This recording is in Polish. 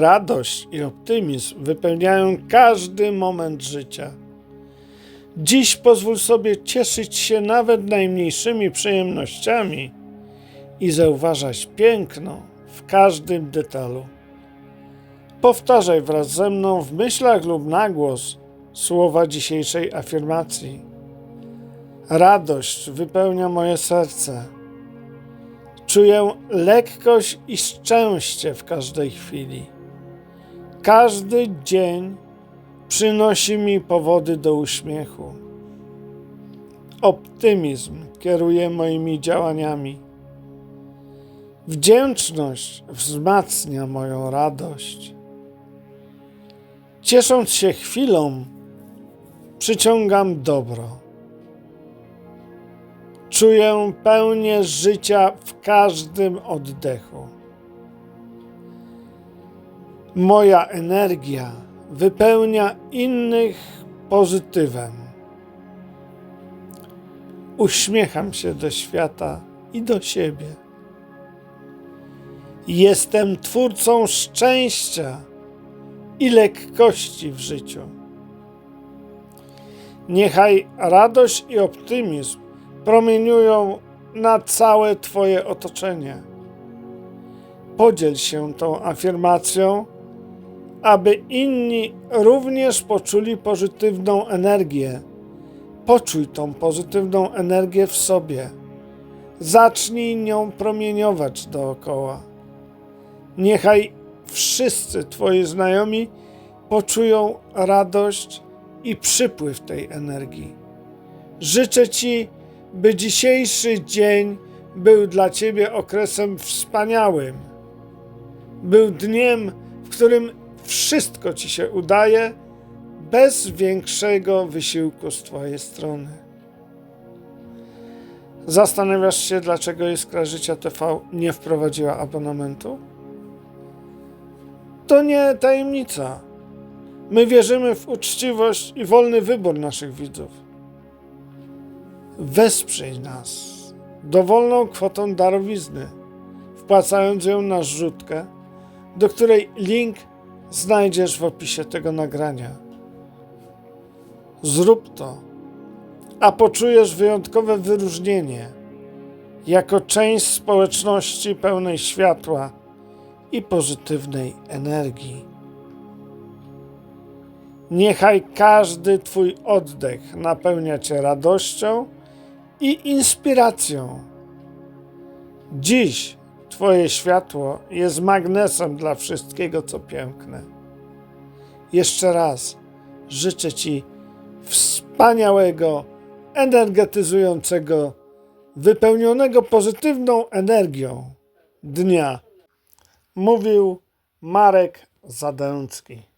Radość i optymizm wypełniają każdy moment życia. Dziś pozwól sobie cieszyć się nawet najmniejszymi przyjemnościami i zauważać piękno w każdym detalu. Powtarzaj wraz ze mną w myślach lub na głos słowa dzisiejszej afirmacji. Radość wypełnia moje serce. Czuję lekkość i szczęście w każdej chwili. Każdy dzień przynosi mi powody do uśmiechu. Optymizm kieruje moimi działaniami. Wdzięczność wzmacnia moją radość. Ciesząc się chwilą, przyciągam dobro. Czuję pełnię życia w każdym oddechu. Moja energia wypełnia innych pozytywem. Uśmiecham się do świata i do siebie. Jestem twórcą szczęścia i lekkości w życiu. Niechaj radość i optymizm promieniują na całe Twoje otoczenie. Podziel się tą afirmacją, aby inni również poczuli pozytywną energię. Poczuj tą pozytywną energię w sobie. Zacznij nią promieniować dookoła. Niechaj wszyscy Twoi znajomi poczują radość i przypływ tej energii. Życzę Ci, by dzisiejszy dzień był dla Ciebie okresem wspaniałym. Był dniem, w którym wszystko Ci się udaje bez większego wysiłku z Twojej strony. Zastanawiasz się, dlaczego Iskra Życia TV nie wprowadziła abonamentu? To nie tajemnica. My wierzymy w uczciwość i wolny wybór naszych widzów. Wesprzyj nas dowolną kwotą darowizny, wpłacając ją na zrzutkę, do której link znajdziesz w opisie tego nagrania. Zrób to, a poczujesz wyjątkowe wyróżnienie jako część społeczności pełnej światła i pozytywnej energii. Niechaj każdy Twój oddech napełnia Cię radością i inspiracją. Dziś Twoje światło jest magnesem dla wszystkiego, co piękne. Jeszcze raz życzę Ci wspaniałego, energetyzującego, wypełnionego pozytywną energią dnia. Mówił Marek Zadęcki.